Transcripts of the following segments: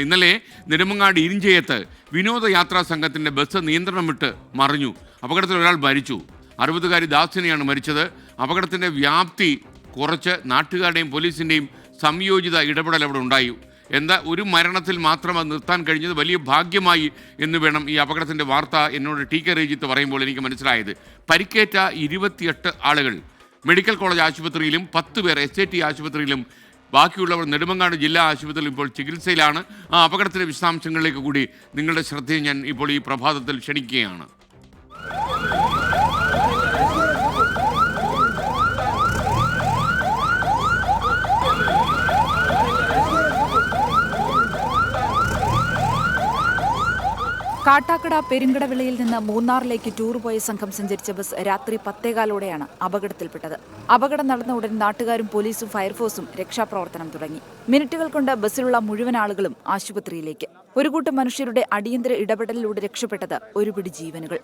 ഇന്നലെ നെടുമങ്ങാട് ഇരിഞ്ചയത്ത് വിനോദയാത്രാ സംഘത്തിന്റെ ബസ് നിയന്ത്രണം വിട്ട് മറിഞ്ഞു. അപകടത്തിൽ ഒരാൾ മരിച്ചു. അറുപതുകാരി ദാസിനെയാണ് മരിച്ചത്. അപകടത്തിന്റെ വ്യാപ്തി കുറച്ച് നാട്ടുകാരുടെയും പോലീസിന്റെയും സംയോജിത ഇടപെടൽ അവിടെ ഉണ്ടായി. എന്താ ഒരു മരണത്തിൽ മാത്രം അത് നിർത്താൻ കഴിഞ്ഞത് വലിയ ഭാഗ്യമായി എന്ന് വേണം ഈ അപകടത്തിന്റെ വാർത്ത എന്നോട് ടി കെ രജിത്ത് പറയുമ്പോൾ എനിക്ക് മനസ്സിലായത്. പരിക്കേറ്റ ഇരുപത്തിയെട്ട് ആളുകൾ മെഡിക്കൽ കോളേജ് ആശുപത്രിയിലും പത്ത് പേർ എസ് ഐ ടി ആശുപത്രിയിലും ബാക്കിയുള്ളവർ നെടുമങ്ങാട് ജില്ലാ ആശുപത്രിയിൽ ഇപ്പോൾ ചികിത്സയിലാണ്. ആ അപകടത്തിലെ വിശദാംശങ്ങളിലേക്ക് കൂടി നിങ്ങളുടെ ശ്രദ്ധയെ ഞാൻ ഇപ്പോൾ ഈ പ്രഭാതത്തിൽ ക്ഷണിക്കുകയാണ്. കാട്ടാക്കട പെരുങ്കടവിളയിൽ നിന്ന് മൂന്നാറിലേക്ക് ടൂർ പോയ സംഘം സഞ്ചരിച്ച ബസ് രാത്രി പത്തേകാലോടെയാണ് അപകടത്തിൽപ്പെട്ടത്. അപകടം നടന്ന ഉടൻ നാട്ടുകാരും പോലീസും ഫയർഫോഴ്സും രക്ഷാപ്രവർത്തനം തുടങ്ങി. മിനിറ്റുകൾ കൊണ്ട് ബസ്സിലുള്ള മുഴുവൻ ആളുകളും ആശുപത്രിയിലേക്ക്. ഒരു കൂട്ടം മനുഷ്യരുടെ അടിയന്തര ഇടപെടലിലൂടെ രക്ഷപ്പെട്ടത് ഒരുപിടി ജീവനുകൾ.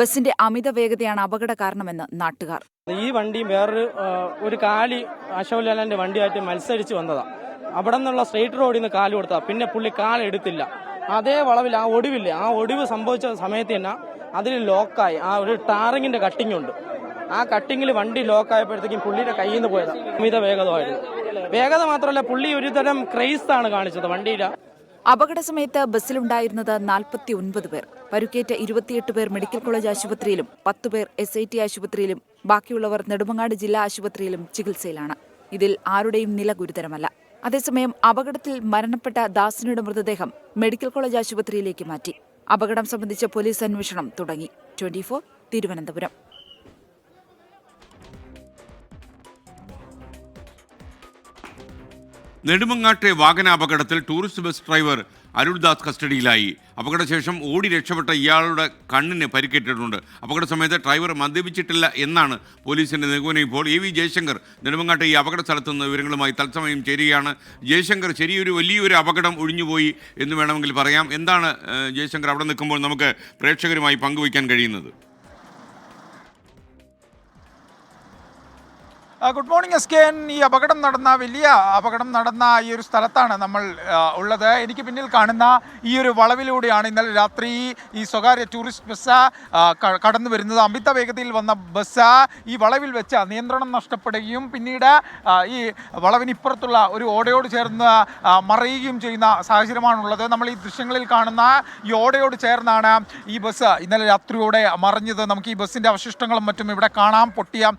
ബസിന്റെ അമിത വേഗതയാണ് അപകട കാരണമെന്ന് നാട്ടുകാർ. ഈ വണ്ടി വേറൊരു ഒരു കാലി അശോക് ലാലാന്റെ വണ്ടിയായിട്ട് മത്സരിച്ച് വന്നതാ. അവിടെ നിന്നുള്ള സ്ട്രെയിറ്റ് റോഡിൽ നിന്ന് കാൽ കൊടുത്താ. പിന്നെ പുള്ളി കാലെടുത്തില്ല അതേ വളവിൽ ആ ഒടിവില്ലേ ആ ഒടിവ് സംഭവിച്ച സമയത്ത് തന്നെ അതിൽ ലോക്കായി. ആ ഒരു ടാറിങ്ങിന്റെ കട്ടിങ് ഉണ്ട്. ആ കട്ടിങ്ങിൽ വണ്ടി ലോക്കായപ്പോഴത്തേക്കും പുള്ളിയുടെ കയ്യിൽ നിന്ന് പോയതാ. അമിത വേഗതമായിരുന്നു. വേഗത മാത്രമല്ല പുള്ളി ഒരുതരം ക്രൈസ് ആണ് കാണിച്ചത് വണ്ടിയില അപകട സമയത്ത് ബസ്സിലുണ്ടായിരുന്നത് നാൽപ്പത്തി ഒൻപത് പേർ. പരുക്കേറ്റ ഇരുപത്തിയെട്ട് പേർ മെഡിക്കൽ കോളേജ് ആശുപത്രിയിലും പത്ത് പേർ എസ് ഐ ടി ആശുപത്രിയിലും ബാക്കിയുള്ളവർ നെടുമങ്ങാട് ജില്ലാ ആശുപത്രിയിലും ചികിത്സയിലാണ്. ഇതിൽ ആരുടെയും നില ഗുരുതരമല്ല. അതേസമയം അപകടത്തിൽ മരണപ്പെട്ട ദാസിനുടെ മൃതദേഹം മെഡിക്കൽ കോളേജ് ആശുപത്രിയിലേക്ക് മാറ്റി. അപകടം സംബന്ധിച്ച പോലീസ് അന്വേഷണം തുടങ്ങി. ട്വന്റി തിരുവനന്തപുരം. നെടുമങ്ങാട്ടെ വാഹനാപകടത്തിൽ ടൂറിസ്റ്റ് ബസ് ഡ്രൈവർ അരുൾദാസ് കസ്റ്റഡിയിലായി. അപകടശേഷം ഓടി രക്ഷപ്പെട്ട ഇയാളുടെ കണ്ണിന് പരിക്കേറ്റിട്ടുണ്ട്. അപകട സമയത്ത് ഡ്രൈവർ മദ്യപിച്ചിട്ടില്ല എന്നാണ് പോലീസിന്റെ നിഗമനം. ഇപ്പോൾ എ വി ജയശങ്കർ നെടുമങ്ങാട്ടെ ഈ അപകട സ്ഥലത്തു നിന്ന് വിവരങ്ങളുമായി തത്സമയം ചേരുകയാണ്. ജയശങ്കർ ചെറിയൊരു വലിയൊരു അപകടം ഒഴിഞ്ഞുപോയി എന്ന് വേണമെങ്കിൽ പറയാം. എന്താണ് ജയശങ്കർ അവിടെ നിൽക്കുമ്പോൾ നമുക്ക് പ്രേക്ഷകരുമായി പങ്കുവയ്ക്കാൻ കഴിയുന്നത്? Good morning S K N ഈ അപകടം നടന്ന വലിയ അപകടം നടന്ന ഈ ഒരു സ്ഥലത്താണ് നമ്മൾ ഉള്ളത്. എനിക്ക് പിന്നിൽ കാണുന്ന ഈ ഒരു വളവിലൂടെയാണ് ഇന്നലെ രാത്രി ഈ സ്വകാര്യ ടൂറിസ്റ്റ് ബസ് കടന്നു വരുന്നത്. അമിത വേഗതയിൽ വന്ന ബസ് ഈ വളവിൽ വെച്ച് നിയന്ത്രണം നഷ്ടപ്പെടുകയും പിന്നീട് ഈ വളവിനിപ്പുറത്തുള്ള ഒരു ഓടയോട് ചേർന്ന് മറയുകയും ചെയ്യുന്ന സാഹചര്യമാണുള്ളത്. നമ്മൾ ഈ ദൃശ്യങ്ങളിൽ കാണുന്ന ഈ ഓടയോട് ചേർന്നാണ് ഈ ബസ് ഇന്നലെ രാത്രിയോടെ മറിഞ്ഞത്. നമുക്ക് ഈ ബസ്സിന്റെ അവശിഷ്ടങ്ങളും മറ്റും ഇവിടെ കാണാം. പൊട്ടിയ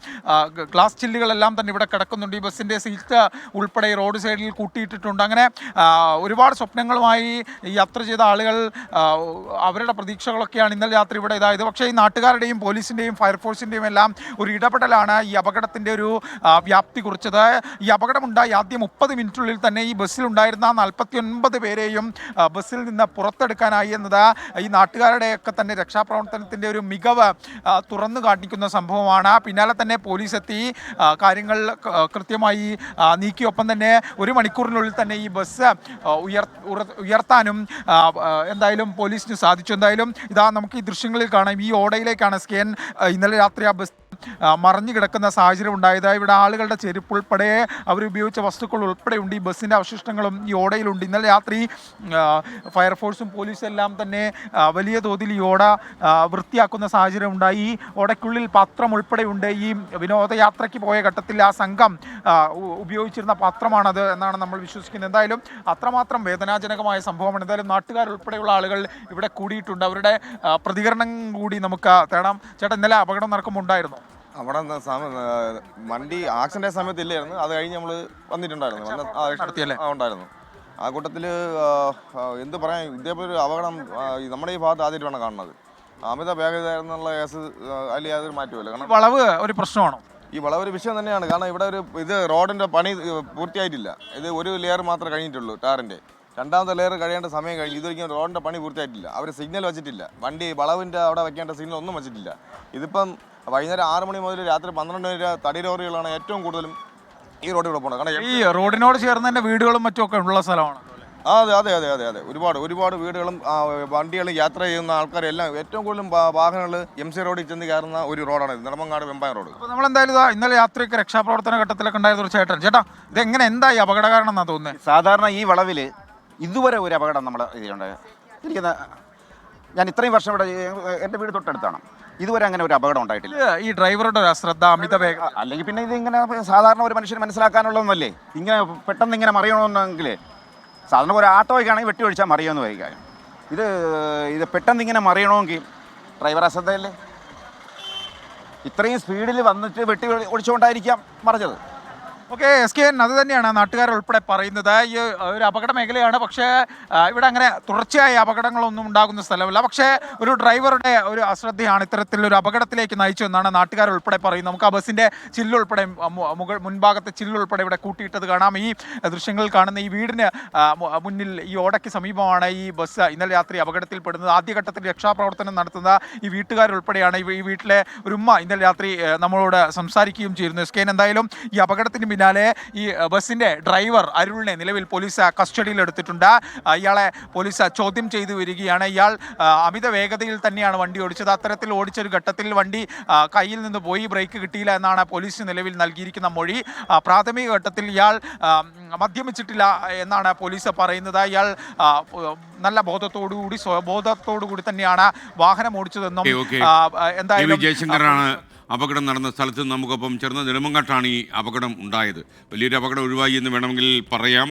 ഗ്ലാസ് ഗ- ഗ്ലാസ് ചില്ലുകളെല്ലാം തന്നെ ഇവിടെ കിടക്കുന്നുണ്ട്. ഈ ബസ്സിന്റെ സീറ്റ് ഉൾപ്പെടെ റോഡ് സൈഡിൽ കൂട്ടിയിട്ടിട്ടുണ്ട്. അങ്ങനെ ഒരുപാട് സ്വപ്നങ്ങളുമായി യാത്ര ചെയ്ത ആളുകൾ അവരുടെ പ്രതീക്ഷകളൊക്കെയാണ് ഇന്നലെ രാത്രി ഇവിടെ ഇതായത്. പക്ഷേ ഈ നാട്ടുകാരുടെയും പോലീസിന്റെയും ഫയർഫോഴ്സിന്റെയും എല്ലാം ഒരു ഇടപെടലാണ് ഈ അപകടത്തിന്റെ ഒരു വ്യാപ്തി കുറിച്ചത്. ഈ അപകടമുണ്ടായി ആദ്യം മുപ്പത് മിനിറ്റിനുള്ളിൽ തന്നെ ഈ ബസ്സിലുണ്ടായിരുന്ന നാൽപ്പത്തി ഒൻപത് പേരെയും ബസ്സിൽ നിന്ന് പുറത്തെടുക്കാനായി എന്നത് ഈ നാട്ടുകാരുടെയൊക്കെ തന്നെ രക്ഷാപ്രവർത്തനത്തിന്റെ ഒരു മികവ് തുറന്നു കാണിക്കുന്ന സംഭവമാണ്. പിന്നാലെ തന്നെ പോലീസ് എത്തി കാര്യങ്ങൾ കൃത്യമായി നീക്കിയൊപ്പം തന്നെ ഒരു മണിക്കൂറിനുള്ളിൽ തന്നെ ഈ ബസ് ഉയർ ഉയർത്താനും എന്തായാലും പോലീസിന് സാധിച്ചു. എന്തായാലും ഇതാ നമുക്ക് ഈ ദൃശ്യങ്ങളിൽ കാണാം. ഈ ഓടയിലേക്കാണ് സ്കാൻ ഇന്നലെ രാത്രി ആ ബസ് മറിഞ്ഞു കിടക്കുന്ന സാഹചര്യം ഉണ്ടായത് ഇവിടെ ആളുകളുടെ ചെരുപ്പ് ഉൾപ്പെടെ അവർ ഉപയോഗിച്ച വസ്തുക്കൾ ഉൾപ്പെടെ ഉണ്ട്. ഈ ബസ്സിന്റെ അവശിഷ്ടങ്ങളും ഈ ഓടയിലുണ്ട്. ഇന്നലെ രാത്രി ഫയർഫോഴ്സും പോലീസും എല്ലാം തന്നെ വലിയ തോതിൽ ഈ ഓട വൃത്തിയാക്കുന്ന സാഹചര്യം ഉണ്ടായി. ഈ ഓടയ്ക്കുള്ളിൽ പത്രം ഉൾപ്പെടെ ഉണ്ട്. ഈ വിനോദയാത്രയ്ക്ക് പോയ ഘട്ടത്തിൽ ആ സംഘം ഉപയോഗിച്ചിരുന്ന പത്രമാണത് എന്നാണ് നമ്മൾ വിശ്വസിക്കുന്നത്. എന്തായാലും അത്രമാത്രം വേദനാജനകമായ സംഭവമാണ്. എന്തായാലും നാട്ടുകാരുൾപ്പെടെയുള്ള ആളുകൾ ഇവിടെ കൂടിയിട്ടുണ്ട്. അവരുടെ പ്രതികരണം കൂടി നമുക്ക് തേടാം. ചേട്ടാ ഇന്നലെ അപകടം നടക്കുമ്പോൾ ഉണ്ടായിരുന്നു? അവിടെ വണ്ടി ആക്സിഡന്റ് സമയത്ത് ഇല്ലായിരുന്നു. അത് കഴിഞ്ഞ് നമ്മൾ വന്നിട്ടുണ്ടായിരുന്നു. ഉണ്ടായിരുന്നു. ആ കൂട്ടത്തിൽ എന്ത് പറയാൻ ഇതേപോലെ ഒരു അപകടം നമ്മുടെ ഈ ഭാഗത്ത് ആദ്യമായിട്ടാണ് കാണുന്നത്. അമിത വേഗത എന്നുള്ള കേസ് അതിൽ യാതൊരു മാറ്റമില്ല കാരണം വളവ് ഒരു പ്രശ്നമാണോ? ഈ വളവ് ഒരു വിഷയം തന്നെയാണ്. കാരണം ഇവിടെ ഒരു ഇത് റോഡിന്റെ പണി പൂർത്തിയായിട്ടില്ല. ഇത് ഒരു ലെയർ മാത്രമേ കഴിഞ്ഞിട്ടുള്ളൂ ടാറിന്റെ രണ്ടാമത്തെ ലെയർ കഴിയേണ്ട സമയം കഴിഞ്ഞു ഇതൊരിക്കലും റോഡിന്റെ പണി പൂർത്തിയായിട്ടില്ല. അവർ സിഗ്നൽ വെച്ചിട്ടില്ല. വണ്ടി വളവിന്റെ അവിടെ വെക്കേണ്ട സിഗ്നൽ ഒന്നും വെച്ചിട്ടില്ല. ഇതിപ്പം വൈകുന്നേരം ആറ് മണി മുതൽ രാത്രി പന്ത്രണ്ട് വരെ തടി ലോറികളാണ് ഏറ്റവും കൂടുതലും ഈ റോഡിൽ കൂടെ പോകുന്നത്. കാരണം ഈ റോഡിനോട് ചേർന്ന് തന്നെ വീടുകളും മറ്റും ഒക്കെ ഉള്ള സ്ഥലമാണ് അതെ അതെ അതെ അതെ അതെ. ഒരുപാട് ഒരുപാട് വീടുകളും വണ്ടികളും യാത്ര ചെയ്യുന്ന ആൾക്കാരെല്ലാം ഏറ്റവും കൂടുതലും വാഹനങ്ങൾ എം സി റോഡിൽ ചെന്ന് കയറുന്ന ഒരു റോഡാണ് ഇത്. നെടുമങ്ങാട് വെമ്പായ റോഡ്. അപ്പോൾ നമ്മളെന്തായാലും ഇതാ ഇന്നലെ യാത്രയ്ക്ക് രക്ഷാപ്രവർത്തന ഘട്ടത്തിലൊക്കെ ഉണ്ടായിരുന്ന ഒരു ചേട്ടൻ ചേട്ടാ ഇത് ഇതെങ്ങനെ എന്തായി? അപകട കാരണം എന്നാണ് തോന്നുന്നത് സാധാരണ ഈ വളവിൽ ഇതുവരെ ഒരു അപകടം നമ്മൾ ഇതിലുണ്ട് എനിക്ക് ന- ഞാൻ ഇത്രയും വർഷം ഇവിടെ എന്റെ എന്റെ വീട് തൊട്ടടുത്താണ്. ഇതുവരെ അങ്ങനെ ഒരു അപകടം ഉണ്ടായിട്ടില്ല. ഈ ഡ്രൈവറുടെ ഒരു അശ്രദ്ധ അമിത വേഗം അല്ലെങ്കിൽ പിന്നെ ഇത് ഇങ്ങനെ സാധാരണ ഒരു മനുഷ്യന് മനസ്സിലാക്കാനുള്ളതൊന്നല്ലേ ഇങ്ങനെ പെട്ടെന്ന് ഇങ്ങനെ മറിയണമെന്നെങ്കിൽ സാധാരണ ഒരു ഓട്ടോയ്ക്ക് ആണെങ്കിൽ വെട്ടി ഒഴിച്ചാൽ എന്ന് വൈകാരം ഇത് ഇത് പെട്ടെന്ന് ഇങ്ങനെ മറിയണമെങ്കിൽ ഡ്രൈവർ അശ്രദ്ധയല്ലേ? ഇത്രയും സ്പീഡിൽ വന്നിട്ട് വെട്ടി ഒഴിച്ചുകൊണ്ടായിരിക്കാം മറിഞ്ഞത്. ഓക്കെ എസ് കെ അത് തന്നെയാണ് നാട്ടുകാർ ഉൾപ്പെടെ പറയുന്നത്. ഈ ഒരു അപകട മേഖലയാണ്. പക്ഷേ ഇവിടെ അങ്ങനെ തുടർച്ചയായ അപകടങ്ങളൊന്നും ഉണ്ടാകുന്ന സ്ഥലമല്ല. പക്ഷേ ഒരു ഡ്രൈവറുടെ ഒരു അശ്രദ്ധയാണ് ഇത്തരത്തിലൊരു അപകടത്തിലേക്ക് നയിച്ചു എന്നാണ് നാട്ടുകാർ ഉൾപ്പെടെ പറയുന്നത്. നമുക്ക് ആ ബസ്സിന്റെ ചില്ലുൾപ്പെടെ മുകൾ മുൻഭാഗത്തെ ചില്ലുൾപ്പെടെ ഇവിടെ കൂട്ടിയിട്ടത് കാണാം. ഈ ദൃശ്യങ്ങൾ കാണുന്ന ഈ വീടിന് മുന്നിൽ ഈ ഓടയ്ക്ക് സമീപമാണ് ഈ ബസ് ഇന്നലെ രാത്രി അപകടത്തിൽപ്പെടുന്നത് ആദ്യഘട്ടത്തിൽ രക്ഷാപ്രവർത്തനം നടത്തുന്ന ഈ വീട്ടുകാരുൾപ്പെടെയാണ് ഈ വീട്ടിലെ ഒരു ഉമ്മ ഇന്നലെ രാത്രി നമ്മളോട് സംസാരിക്കുകയും ചെയ്തിരുന്നു. എസ് കെ എന്തായാലും ഈ അപകടത്തിന് പിന്നാലെ ഈ ബസ്സിന്റെ ഡ്രൈവർ അരുളിനെ നിലവിൽ പോലീസ് കസ്റ്റഡിയിൽ എടുത്തിട്ടുണ്ട്. ഇയാളെ പോലീസ് ചോദ്യം ചെയ്തു വരികയാണ്. ഇയാൾ അമിത വേഗതയിൽ തന്നെയാണ് വണ്ടി ഓടിച്ചത്. അത്തരത്തിൽ ഓടിച്ചൊരു ഘട്ടത്തിൽ വണ്ടി കയ്യിൽ നിന്ന് പോയി ബ്രേക്ക് കിട്ടിയില്ല എന്നാണ് പോലീസ് നിലവിൽ നൽകിയിരിക്കുന്ന മൊഴി. പ്രാഥമിക ഘട്ടത്തിൽ ഇയാൾ മദ്യമിച്ചിട്ടില്ല എന്നാണ് പോലീസ് പറയുന്നത്. ഇയാൾ നല്ല ബോധത്തോടുകൂടി സ്വബോധത്തോടുകൂടി തന്നെയാണ് വാഹനം ഓടിച്ചതെന്നും എന്തായാലും അപകടം നടന്ന സ്ഥലത്ത് നമുക്കൊപ്പം ചേർന്ന നെടുമങ്ങാട്ടാണ് ഈ അപകടം ഉണ്ടായത്. വലിയൊരു അപകടം ഒഴിവായി എന്ന് വേണമെങ്കിൽ പറയാം.